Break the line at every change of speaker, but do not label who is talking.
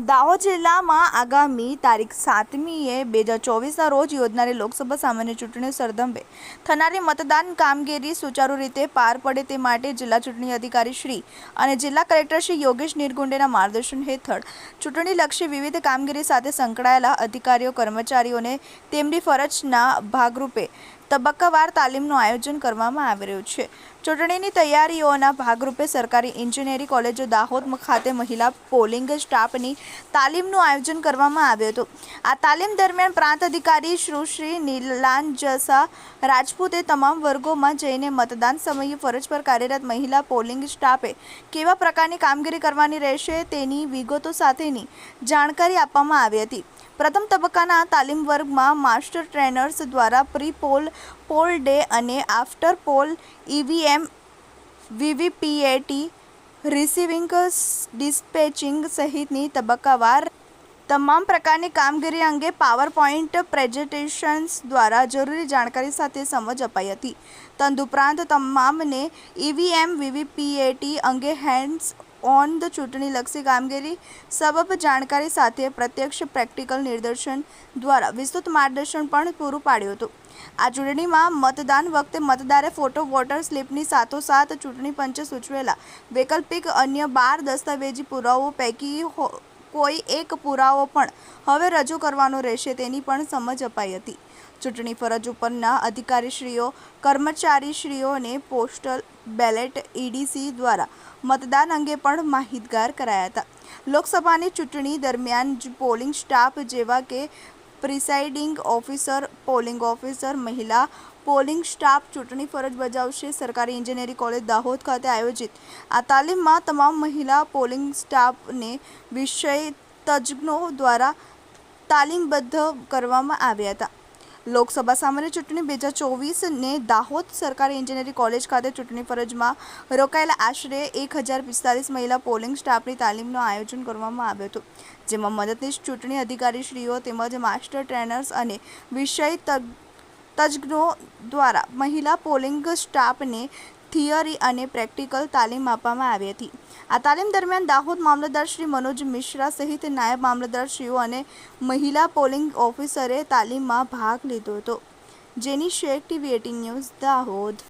દાહોદ જિલ્લામાં આગામી તારીખ સાતમીએ બે હજાર ચોવીસના રોજ યોજનારી લોકસભા સામાન્ય ચૂંટણી સરદંભે થનારી મતદાન કામગીરી સુચારુ રીતે પાર પડે તે માટે જિલ્લા ચૂંટણી અધિકારી શ્રી અને જિલ્લા કલેક્ટર શ્રી યોગેશ નિરગુંડેના માર્ગદર્શન હેઠળ ચૂંટણીલક્ષી વિવિધ કામગીરી સાથે સંકળાયેલા અધિકારીઓ, કર્મચારીઓને તેમની ફરજના ભાગરૂપે તબક્કાવાર તાલીમનું આયોજન કરવામાં આવી રહ્યું છે. ચૂંટણીની તૈયારીઓના ભાગરૂપે સરકારી એન્જિનિયરિંગ કોલેજો દાહોદ ખાતે મહિલા પોલિંગ સ્ટાફની તાલીમનું આયોજન કરવામાં આવ્યું હતું. આ તાલીમ દરમિયાન પ્રાંત અધિકારી સુશ્રી નીલાંજસા રાજપૂતે તમામ વર્ગોમાં જઈને મતદાન સમયે ફરજ પર કાર્યરત મહિલા પોલિંગ સ્ટાફે કેવા પ્રકારની કામગીરી કરવાની રહેશે તેની વિગતો સાથેની જાણકારી આપવામાં આવી હતી. પ્રથમ તબક્કાના તાલીમ વર્ગમાં માસ્ટર ટ્રેનર્સ દ્વારા પ્રી પોલ પોલ ડે અને after poll EVM VVPAT receiving dispatching સહિતની તબક્કાવાર તમામ પ્રકારની કામગીરી અંગે પાવર પોઈન્ટ પ્રેઝન્ટેશન્સ દ્વારા જરૂરી જાણકારી સાથે સમજ અપાઈ હતી. તદુપરાંત તમામને ઈવીએમ વીવીપીએટી અંગે હેન્ડ્સ ઓન ધ ચૂંટણીલક્ષી કામગીરી, સબબ જાણકારી સાથે પ્રત્યક્ષ પ્રેક્ટિકલ નિદર્શન દ્વારા વિસ્તૃત માર્ગદર્શન પણ પૂરું પાડ્યું હતું. આ ચૂંટણીમાં મતદાન વખતે મતદારે ફોટો, વોટર સ્લિપની સાથોસાથ ચૂંટણી પંચે સૂચવેલા વૈકલ્પિક અન્ય બાર દસ્તાવેજી પુરાવો પૈકી કોઈ એક પુરાવો પણ હવે રજૂ કરવાનો રહેશે તેની પણ સમજ અપાઈ હતી. ચૂંટણી ફરજ ઉપરના અધિકારીશ્રીઓ, કર્મચારીશ્રીઓને પોસ્ટલ બેલેટ ઈડીસી દ્વારા મતદાન અંગે પણ માહિતગાર કરાયા હતા. લોકસભાની ચૂંટણી દરમિયાન પોલિંગ સ્ટાફ જેવા કે પ્રિસાઇડિંગ ઓફિસર, પોલિંગ ઓફિસર, મહિલા પોલિંગ સ્ટાફ ચૂંટણી ફરજ બજાવશે. સરકારી એન્જિનિયરિંગ કોલેજ દાહોદ ખાતે આયોજિત. આ તાલીમમાં તમામ મહિલા પોલિંગ સ્ટાફને વિષય તજજ્ઞો દ્વારા તાલીમબદ્ધ કરવામાં આવ્યા હતા. લોકસભા સામાન્ય ચૂંટણી બે હજાર ચોવીસને દાહોદ સરકારી એન્જિનિયરિંગ કોલેજ ખાતે ચૂંટણી ફરજમાં રોકાયેલા આશરે એક હજાર પિસ્તાલીસ મહિલા પોલિંગ સ્ટાફની તાલીમનું આયોજન કરવામાં આવ્યું હતું, જેમાં મદદનીશ ચૂંટણી અધિકારીશ્રીઓ તેમજ માસ્ટર ટ્રેનર્સ અને વિષય તજજ્ઞો દ્વારા મહિલા પોલિંગ સ્ટાફને થિયરી અને પ્રેક્ટિકલ તાલીમ આપવામાં આવી હતી. આ તાલીમ દરમિયાન દાહોદ મામલતદાર શ્રી મનોજ મિશ્રા સહિત નાયબ મામલતદારશ્રીઓ અને મહિલા પોલિંગ ઓફિસરે તાલીમમાં ભાગ લીધો હતો. Jeni Sheikh TV eighteen news Dahod.